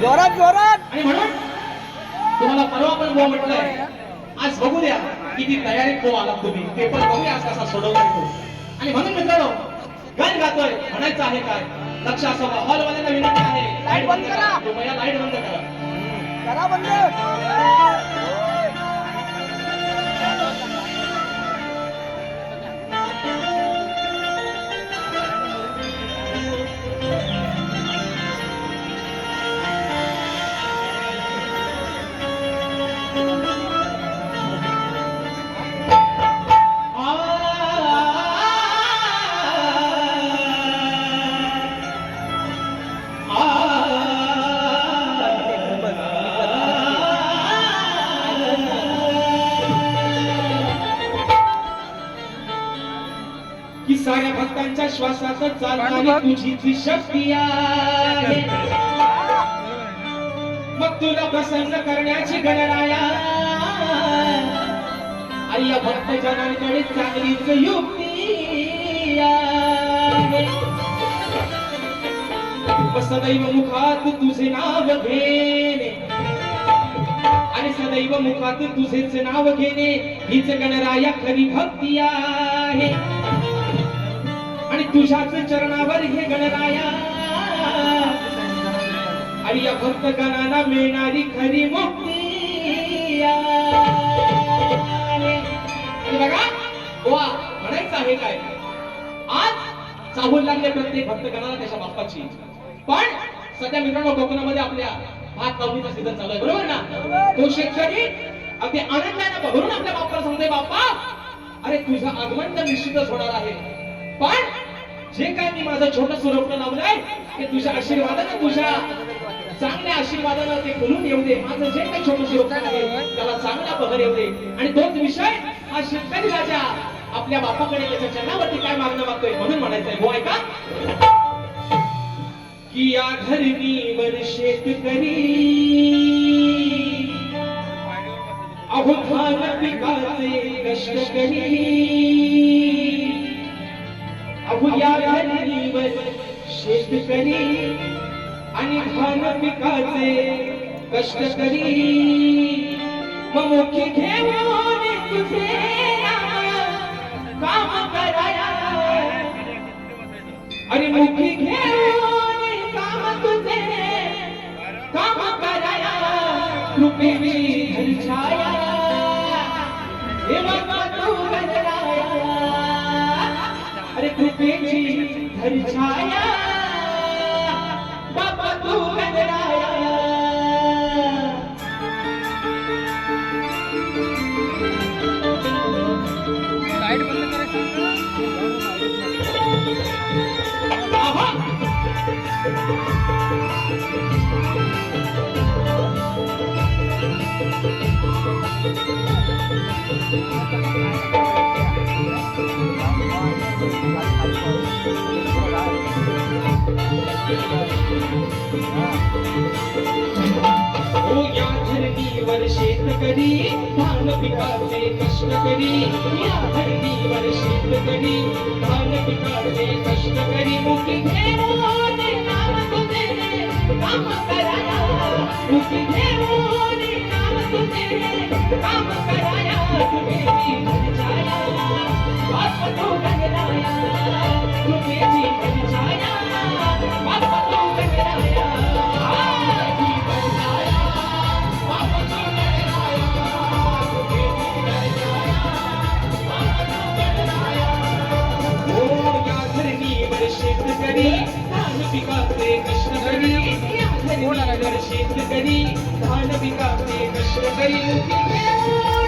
जोरात जोरात. आणि म्हणून तुम्हाला परवा पण गो म्हटलंय. आज बघू द्या किती तयारीत गो आलात तुम्ही. ते पण बघूया आज कसा सोडवलाय तो. आणि म्हणून मित्रांनो गाणं गातोय म्हणायचं आहे काय? लक्ष असावं हॉल वाल्यांना विनंती आहे. लाइट बंद करा. लाइट बंद करा. करा बंद. श्वासात चालणारी तुझी ती शक्ती आहे. मग तुला प्रसन्न करण्याची गणराया. आणि या भक्त जनांकडे चांगलीच युक्ती आहे. सदैव मुखात तुझे नाव घेणे. आणि सदैव मुखात तुझेच नाव घेणे. हीच गणराया खरी भक्ती आहे. आणि तुझ्याच चरणावर हे गणराया. आणि या भक्त गणाला मिळणारी खरी मुक्ती बघा वा म्हणायचं आहे काय? आज चाहूल लागले प्रत्येक भक्त गणाला त्याच्या बाप्पाची. पण सध्या मित्रांनो कोकणामध्ये आपल्या भात लावणीचा सीझन चालू आहे बरोबर ना? तो शेतकरी अगदी आनंदाने भरून आपल्या बाप्पाला सांगतोय बाप्पा अरे तुझं आगमन तर निश्चितच होणार आहे. पण जे काय मी माझं छोट स्वरूप लावलंय ते तुझ्या आशीर्वादाने तुझ्या चांगल्या आशीर्वादाला ते खुलून येऊ दे. माझं जे काही छोटं स्वरूप आहे त्याला चांगला पगार येऊ दे. आणि तोच विषय हा शेतकरी राजा आपल्या बापाकडे त्याच्या चरणावरती काय मागणं मागतोय म्हणून म्हणायचंय. हो ऐका. की या धरणीवर शेतकरी अहो धान पिकाचे कष्ट करी. अहो या धरणीवर शेतकरी आणि धान पिकाचे कष्ट करी मग मुखी घेऊन तुझे नाम काम कराया अरे मुखी घेऊन काम तुझे काम कराया कृपेची धरछाया धरछाया बाबा तू गजराया लाइट बंद करायची आहा ओ या धरणीवर शेतकरी धान पिकाचे कष्ट करी या धरणीवर शेतकरी धान पिकाचे कष्ट करी मुखी घेऊन नाम तुझे काम कराया. मुखी घेऊन नाम तुझे काम कराया. तुझी छाया शेतकरी धान पिकाचे कष्ट करी या धरणीवर शेतकरी धान पिकाचे कष्ट करी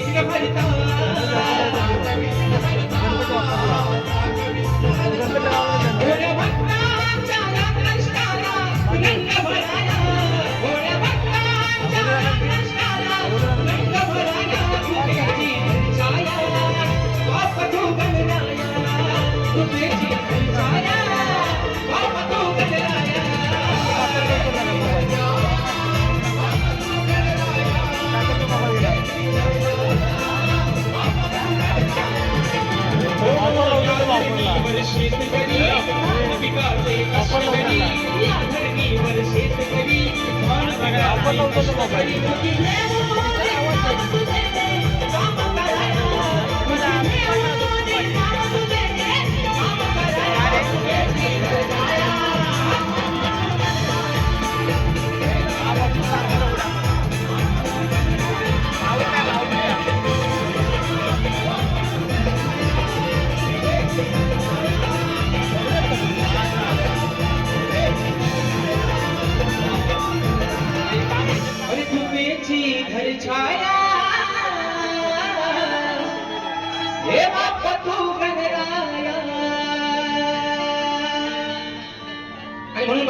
Fica mais अरे